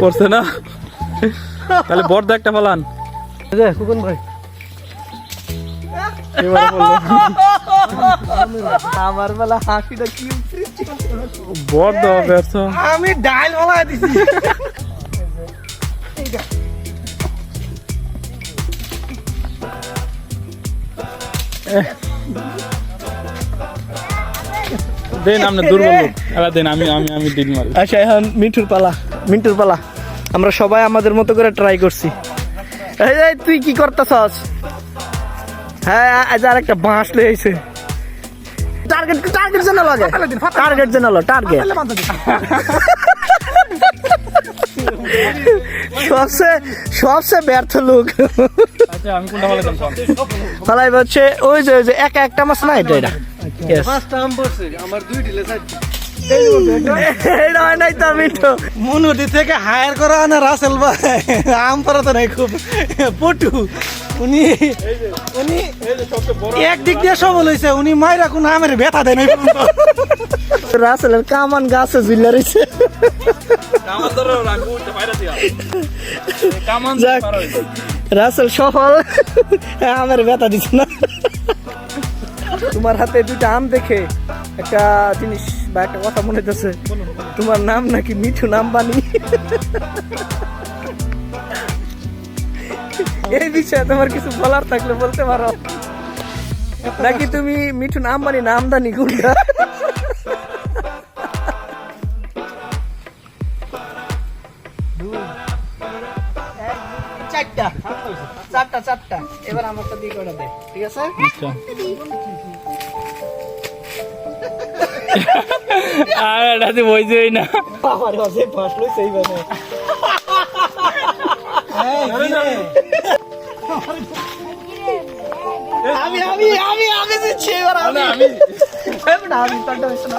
পড়ছে না? তাহলে বড় একটা ফলান। কুকুন ভাই। আমার বেলা হাসিটা কি বড় দাও ব্যর্থ। আমি ডাইল দিছি। দেন আপনি দুর্বল লোক। দেন আমি আমি আমি ডিল মারি আচ্ছা এখন মিঠুর পালা। মিন্টুর পালা। আমরা সবাই আমাদের মতো করে ট্রাই করছি। এই তুই কি করতেছস? হ্যাঁ আজ আর একটা বাঁশ লেগেছে টার্গেট টার্গেট যেন লাগে। টার্গেট যেন টার্গেট সবচেয়ে সবচেয়ে ব্যর্থ লোক। আচ্ছা ফালাই হচ্ছে ওই যে ওই যে একা একটা মাছ না এটা এটা। থেকে হায়ার করা না রাসেল ভাই। আম পারাতে নাই খুব। পটু উনি উনি একদিক দিয়ে সবল হয়েছে উনি মায়েরা কোন আমের ব্যথা দেয় নাই। রাসেলের কামান গাছে ঝুলে রয়েছে। রাসেল সফল। আমের ব্যথা দিচ্ছে না। তোমার হাতে দুইটা আম দেখে একটা জিনিস বা একটা কথা মনে হচ্ছে তোমার নাম নাকি মিঠু নাম বানি এই বিষয়ে তোমার কিছু বলার থাকলে বলতে পারো। নাকি তুমি মিঠু নাম বানি নামদানি কোনটা চারটা। চারটা চারটা। এবার আমারটা দিয়ে করে দে ঠিক আছে? আচ্ছা। আর এটাতে বইছেই না। আমার কাছে ফার্স্ট সেই বানে আমি আমি আমি আমি দিচ্ছি এবার আমি। আমি। আমি না।